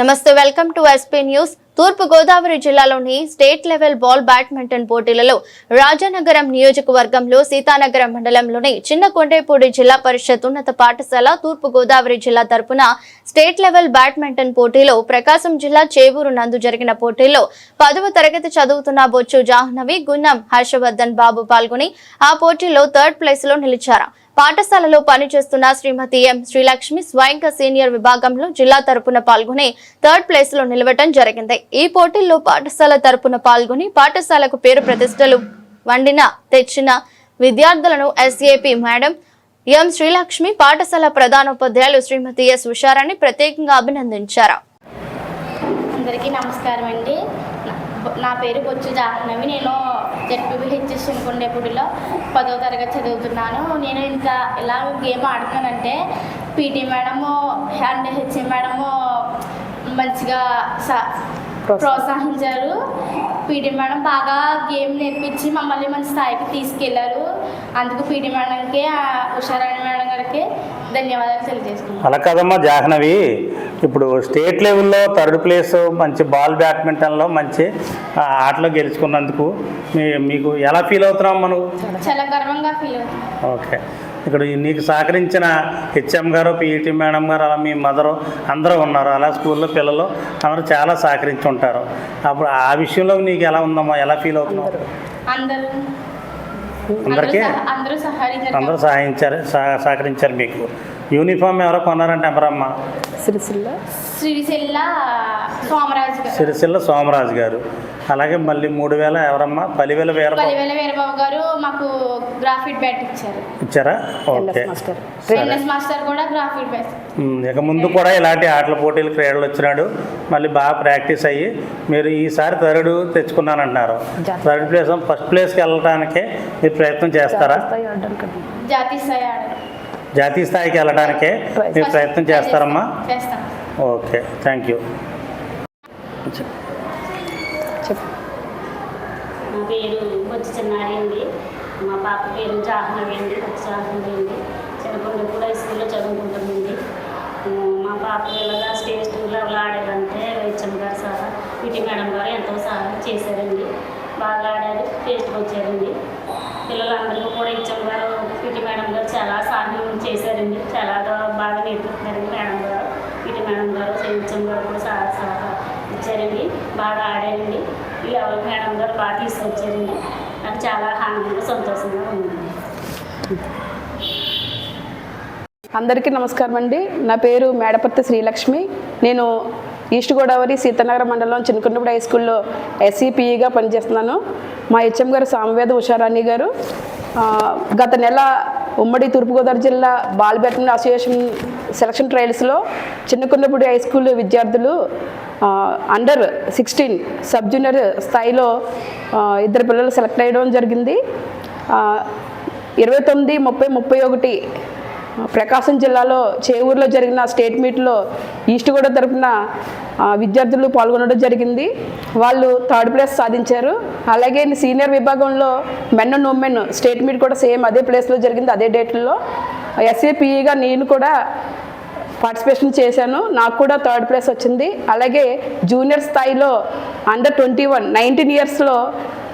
నమస్తే welcome to SP news తూర్పు గోదావరి జిల్లాలోని స్టేట్ లెవెల్ బాల్ బ్యాడ్మింటన్ పోటీలలో రాజానగరం నియోజకవర్గంలో సీతానగరం మండలంలోని చిన్న కొండేపూడి జిల్లా పరిషత్ ఉన్నత పాఠశాల తూర్పు గోదావరి జిల్లా తరపున స్టేట్ లెవెల్ బ్యాడ్మింటన్ పోటీలో ప్రకాశం జిల్లా చేవూరు నందు జరిగిన పోటీల్లో పదవ తరగతి చదువుతున్న బొచ్చు జాహ్నవి గున్నం హర్షవర్ధన్ బాబు పాల్గొని ఆ పోటీలో థర్డ్ ప్లేస్లో నిలిచారు. పాఠశాలలో పనిచేస్తున్న శ్రీమతి ఎం శ్రీలక్ష్మి స్వయంగా సీనియర్ విభాగంలో జిల్లా తరపున పాల్గొని థర్డ్ ప్లేస్లో నిలవటం జరిగింది. ఈ పోటీల్లో పాఠశాల తరపున పాల్గొని పాఠశాలకు పేరు ప్రతిష్టలు వండిన తెచ్చిన విద్యార్థులను ఎస్ఏపి మేడం ఎం శ్రీలక్ష్మి పాఠశాల ప్రధానోపాధ్యాయులు శ్రీమతి ఎస్ ఉషారాన్ని ప్రత్యేకంగా అభినందించారు. అందరికీ నమస్కారం అండి నా- పేరు బొచ్చు జాహ్నవి. నేను జడ్పీహెచ్ఎస్ కొండేపూడిలో పదో తరగతి చదువుతున్నాను. నేను ఇంకా ఎలా గేమ్ ఆడుతున్నానంటే PT madam and HM madam మంచిగా స- ప్రోత్సహించారు. పీటీ మేడం బాగా గేమ్ నేర్పించి మమ్మల్ని మంచి స్థాయికి తీసుకెళ్ళారు. అందుకు పీటీ మేడంకి ఉషారాణి మేడం గారికి ధన్యవాదాలు తెలియజేసుకున్నాను అలా కదమ్మా జాహ్నవి. ఇప్పుడు స్టేట్ లెవెల్లో థర్డ్ ప్లేస్ మంచి బాల్ బ్యాడ్మింటన్లో మంచి ఆటలో గెలుచుకున్నందుకు మీకు ఎలా ఫీల్ అవుతున్నాం మనం చాలా గర్వంగా ఫీల్ అవుతున్నాను ఓకే. ఇక్కడ నీకు సహకరించిన హెచ్ఎం గారు పీఈటీ మేడం గారు అలా మీ మదరు అందరూ ఉన్నారు. అలా స్కూల్లో పిల్లలు అందరూ చాలా సహకరించి ఉంటారు. అప్పుడు ఆ విషయంలో నీకు ఎలా ఉందమ్మా? ఎలా ఫీల్ అవుతున్నావు? అందరూ. అందరికీ? అందరూ సహాయించారు సహ- సహకరించారు మీకు. యూనిఫామ్ ఎవరో కొన్నారంటే ఎవరమ్మా సిరిసిల్ల. సోమరాజు గారు. సిరిసిల్ల సోమరాజు గారు. అలాగే మళ్ళీ మూడు వేల ఎవరమ్మా? పదివేల వేల పదివేల వీరబాబు గారు మాకు గ్రాఫిక్ బ్యాట్ ఇచ్చారు. ఇచ్చారా? ఓకే. NS master. సరే. ఎన్ఎస్ మాస్టర్ కూడా గ్రాఫిక్ బ్యాట్. ఉమ్, ఇక ముందు కూడా ఇలాంటి ఆటల పోటీలు క్రీడలు వచ్చినాడు. మళ్ళీ బాగా ప్రాక్టీస్ అయ్యి మీరు ఈసారి థర్డ్ తెచ్చుకున్నానంటున్నారు. థర్డ్ ప్లేస్ ఫస్ట్ ప్లేస్కి వెళ్ళడానికే మీరు ప్రయత్నం చేస్తారా? జాతీయ స్థాయి ఆడారు జాతీయ స్థాయికి వెళ్ళడానికే మీరు ప్రయత్నం చేస్తారమ్మా? చేస్తాం. Okay thank you. నా పేరు బొచ్చి చిన్నారి అండి. మా పాప పేరు జాహ్నవి అండి బొచ్చి జాహ్నవి అండి. చిన్నకొండపూడి హై స్కూల్లో చదువుకుంటామండి ఉమ్, మా పాప ఇలాగా స్టేజ్ టూ లెవెల్ ఆడారంటే వైద్యం గారు సార్ పిటి మేడం గారు ఎంతో సహాయం చేశారండి. బాగా ఆడారు టేస్ట్కి వచ్చారండి. పిల్లలందరికీ కూడా ఇచ్చాం గారు పిటి మేడం గారు చాలా సహాయం చేశారండి. చాలా బాగా నేర్పుతున్నారండి మేడం గారు. పిటి మేడం గారు సైన్యం గారు కూడా సార్ సహా ఇచ్చారండి. బాగా ఆడారండి. ఈ లెవెల్ మేడం గారు బాగా తీసుకొచ్చారండి. నాకు చాలా ఆనందంగా సంతోషంగా ఉందండి. అందరికీ నమస్కారం అండి. నా పేరు మేడపర్తి శ్రీలక్ష్మి. నేను ఈస్ట్ గోదావరి సీతనగర మండలం చిన్నకుండపూడి హై స్కూల్లో ఎస్ఈపిఈగా పనిచేస్తున్నాను. మా హెచ్ఎం గారు సామవేద ఉషారాణి గారు. గత నెల ఉమ్మడి తూర్పుగోదావరి జిల్లా బాల్ బ్యాడ్మింటన్ అసోసియేషన్ సెలక్షన్ ట్రయల్స్లో చిన్నకొండపూడి హై స్కూల్ విద్యార్థులు అండర్ సిక్స్టీన్ సబ్ జూనియర్ స్థాయిలో ఇద్దరు పిల్లలు సెలెక్ట్ అయ్యడం జరిగింది. ఇరవై తొమ్మిది ముప్పై ముప్పై ఒకటి ప్రకాశం జిల్లాలో చేవూరులో జరిగిన స్టేట్ మీట్లో ఈస్ట్ గోడ తరపున విద్యార్థులు పాల్గొనడం జరిగింది. వాళ్ళు థర్డ్ ప్లేస్ సాధించారు. అలాగే సీనియర్ విభాగంలో men and women state meet కూడా సేమ్ అదే ప్లేస్లో జరిగింది అదే డేట్లో. ఎస్ఏపిఈగా నేను కూడా పార్టిసిపేషన్ చేశాను. నాకు కూడా థర్డ్ ప్లేస్ వచ్చింది. అలాగే జూనియర్ స్థాయిలో అండర్ ట్వంటీ వన్ నైన్టీన్ ఇయర్స్లో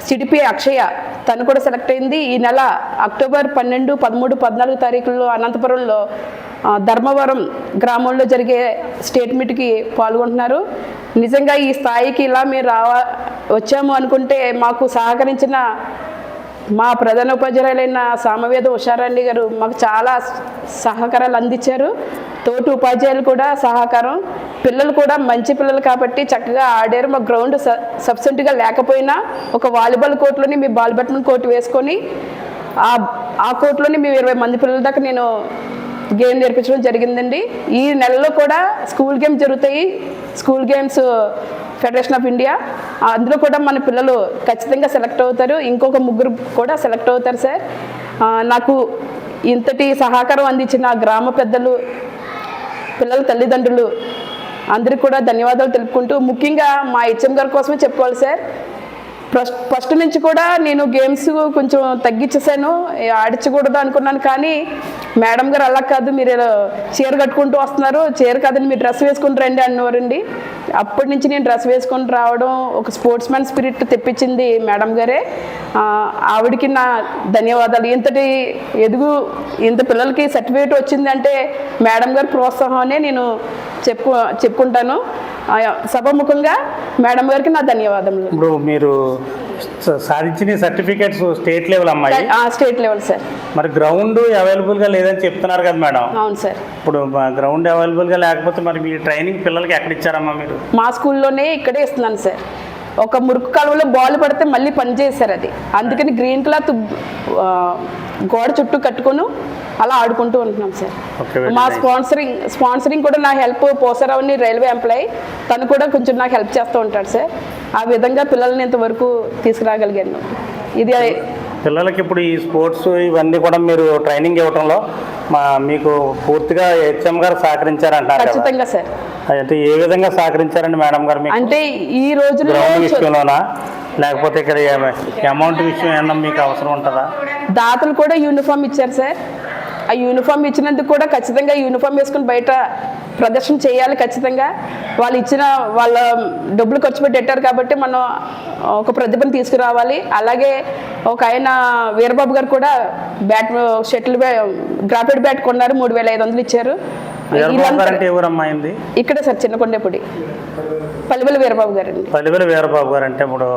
సిడిపి అక్షయ తను కూడా సెలెక్ట్ అయింది. ఈ నెల అక్టోబర్ పన్నెండు పదమూడు పద్నాలుగు తారీఖుల్లో అనంతపురంలో ధర్మవరం గ్రామంలో జరిగే స్టేట్ మీట్కి పాల్గొంటున్నారు. నిజంగా ఈ స్థాయికి ఇలా మేము రావా వచ్చాము అనుకుంటే మాకు సహకరించిన మా ప్రధాన ఉపాధ్యాయులైన సామవేద ఉషారాణి గారు మాకు చాలా సహకారాలు అందించారు. తోటి ఉపాధ్యాయులు కూడా సహకారం. పిల్లలు కూడా మంచి పిల్లలు కాబట్టి చక్కగా ఆడారు. మా గ్రౌండ్ స సబ్సెంట్గా లేకపోయినా ఒక వాలీబాల్ కోర్టులోని మీ బాల్ బ్యాడ్మింటన్ కోర్టు వేసుకొని ఆ ఆ కోర్టులోని మేము ఇరవై మంది పిల్లల దాకా నేను గేమ్ నేర్పించడం జరిగిందండి. ఈ నెలలో కూడా స్కూల్ గేమ్స్ జరుగుతాయి. School games federation of India అందులో కూడా మన పిల్లలు ఖచ్చితంగా సెలెక్ట్ అవుతారు. ఇంకొక ముగ్గురు కూడా సెలెక్ట్ అవుతారు సార్. నాకు ఇంతటి సహకారం అందించిన గ్రామ పెద్దలు పిల్లల తల్లిదండ్రులు అందరికీ కూడా ధన్యవాదాలు తెలుపుకుంటూ ముఖ్యంగా మా హెచ్ఎం గారి కోసమే చెప్పుకోవాలి సార్. ఫస్ట్ ఫస్ట్ నుంచి కూడా నేను గేమ్స్ కొంచెం తగ్గించేసాను ఆడించకూడదు అనుకున్నాను కానీ మేడం గారు అలా కాదు మీరు చీర కట్టుకుంటూ వస్తున్నారు. చీర కాదని మీరు డ్రెస్ వేసుకుని రండి అన్నవారండి. అప్పటి నుంచి నేను డ్రెస్ వేసుకొని రావడం ఒక స్పోర్ట్స్ మ్యాన్ స్పిరిట్ తెప్పించింది మేడం గారే. ఆవిడకి నా ధన్యవాదాలు. ఇంతటి ఎదుగు ఇంత పిల్లలకి సర్టిఫికేట్ వచ్చిందంటే మేడం గారి ప్రోత్సాహం నేను చెప్పు చెప్పుకుంటాను. సభాముఖంగా మేడం గారికి నా ధన్యవాదములు. ఇప్పుడు మీరు సాధించిన సర్టిఫికేట్స్ స్టేట్ లెవెల్ అమ్మాయి. State level sir. మరి గ్రౌండ్ అవైలబుల్గా లేదని చెప్తున్నారు కదా మేడం. అవును సార్. ఇప్పుడు గ్రౌండ్ అవైలబుల్గా లేకపోతే మరి మీ ట్రైనింగ్ పిల్లలకి ఎక్కడ ఇచ్చారమ్మా మీరు? మా స్కూల్లోనే ఇక్కడే ఇస్తున్నాను సార్. ఒక మురుకు కాలువలో బాల్ పడితే మళ్ళీ పని చేశారు అది. అందుకని గ్రీన్ క్లాత్ గోడ చుట్టూ కట్టుకొని అలా ఆడుకుంటూ ఉంటున్నాం సార్. మా. స్పాన్సరింగ్ స్పాన్సరింగ్ కూడా నా హెల్ప్ పోసరావుని రైల్వే ఎంప్లాయ్ తను కూడా కొంచెం నాకు హెల్ప్ చేస్తూ ఉంటాడు సార్. ఆ విధంగా పిల్లల్ని ఇంతవరకు తీసుకురాగలిగాను. ఇది పిల్లలకి ఇప్పుడు ఈ స్పోర్ట్స్ ఇవన్నీ కూడా మీరు ట్రైనింగ్ ఇవ్వడంలో మా మీకు పూర్తిగా హెచ్ఎం గారు సహకరించారంటారు ఖచ్చితంగా సార్. అయితే ఏ విధంగా సహకరించారండి మేడం గారు మీకు? అంటే ఈ రోజుల్లో విషయంలోనా? లేకపోతే ఇక్కడ అమౌంట్ విషయం ఏమన్నా మీకు అవసరం ఉంటుందా? దాతలు కూడా యూనిఫామ్ ఇచ్చారు సార్. ఆ యూనిఫామ్ ఇచ్చినందుకు కూడా ఖచ్చితంగా యూనిఫామ్ వేసుకుని బయట ప్రదర్శన చేయాలి ఖచ్చితంగా. వాళ్ళు ఇచ్చిన వాళ్ళ డబ్బులు ఖర్చు పెట్టి పెట్టారు కాబట్టి మనం ఒక ప్రతిభను తీసుకురావాలి. అలాగే ఒక ఆయన వీరబాబు గారు కూడా బ్యాట్ షటిల్ గ్రాఫైడ్ బ్యాట్ కొన్నారు మూడు వేల ఐదు వందలు ఇచ్చారు. గారు ఇక్కడే సార్ చిన్నకొండేపూడి పల్లివెల వీరబాబు గారండి. పల్లివేల వీరబాబు గారు అంటే ఇప్పుడు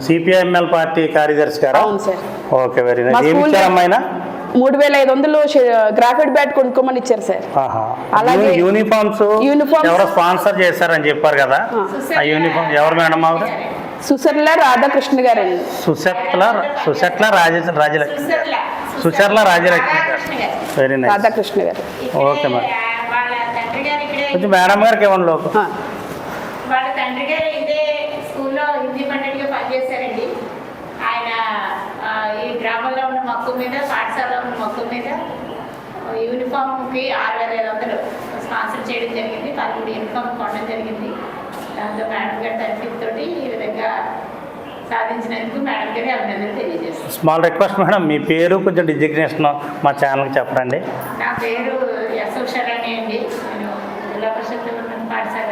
సిపిఐఎంఎల్ పార్టీ కార్యదర్శి గారా? అవును సార్. Okay very nice. ఏమి స్కూల్ ఇచ్చారమ్మా ఆయన? మూడు వేల ఐదు వందలు గ్రాఫైడ్ బ్యాట్ కొనుక్కోమని ఇచ్చారు సార్. ఆహా. అలాగే యూనిఫామ్స్? యూనిఫామ్స్- ఎవరో స్పాన్సర్ చేశారని చెప్పారు కదా. ఆ. యూనిఫామ్ ఎవరు మేడం ఆవిడ సుసర్ల రాధాకృష్ణ గారండి. సుశట్ల సుశట్ల రాజ రాజలక్ష్మి గారు. సుశర్ల రాజలక్ష్మి గారు. వెరీ నైస్ రాధాకృష్ణ గారు. ఓకే మేడం కొంచెం మేడం గారికి ఇవ్వండి లోపు. వాళ్ళ తండ్రి గారు ఇదే స్కూల్లో హిందీ పండిట్గా పనిచేశారండి. ఆయన ఈ గ్రామంలో ఉన్న మొక్కు మీద పాఠశాలలో ఉన్న మొక్కు మీద యూనిఫామ్కి ఆరు వేల ఐదు వందలు స్పాన్సర్ చేయడం జరిగింది. పదమూడు యూనిఫామ్ కొనడం జరిగింది. దాంతో మేడం గారి తరఫుతోటి ఈ విధంగా సాధించినందుకు మేడం గారి అభినందనలు తెలియజేస్తాను స్మాల్ రిక్వెస్ట్ మేడం మీ పేరు కొంచెం డిజిగ్నేషన్ మా ఛానల్కి చెప్పండి. నా పేరు ఎస్ ఉషారాణి అండి నేను జిల్లా పరిషత్ పాఠశాల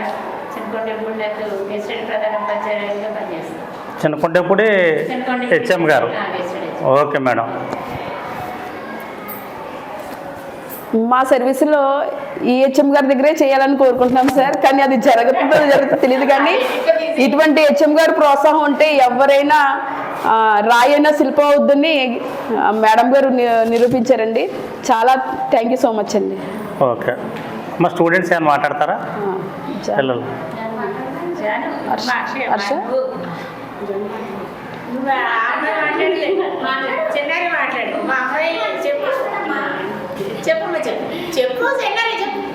చిన్నకొండపూడినట్టు వేస్టెడ్ ప్రధాన ఉపాధ్యాయులుగా పనిచేస్తాను. చిన్నకుంటేపుడి చిన్నకొండపూడి- హెచ్ఎం గారు. హెచ్ఎం. Okay madam. మా సర్వీసులో ఈహెచ్ఎం గారి దగ్గరే చేయాలని కోరుకుంటున్నాం సార్ కానీ అది జరుగుతుందో జరుగుతుందో తెలియదు కానీ ఇటువంటి హెచ్ఎం గారి ప్రోత్సాహం ఉంటే ఎవరైనా రాయైనా శిల్పం అవుద్దని మేడం గారు ని- నిరూపించారండి. చాలా థ్యాంక్ యూ సో మచ్ అండి. ఓకే మా స్టూడెంట్స్ ఏమైనా మాట్లాడతారా పిల్లలు జాను, హర్ష? చెప్పు చెప్పు చెప్పు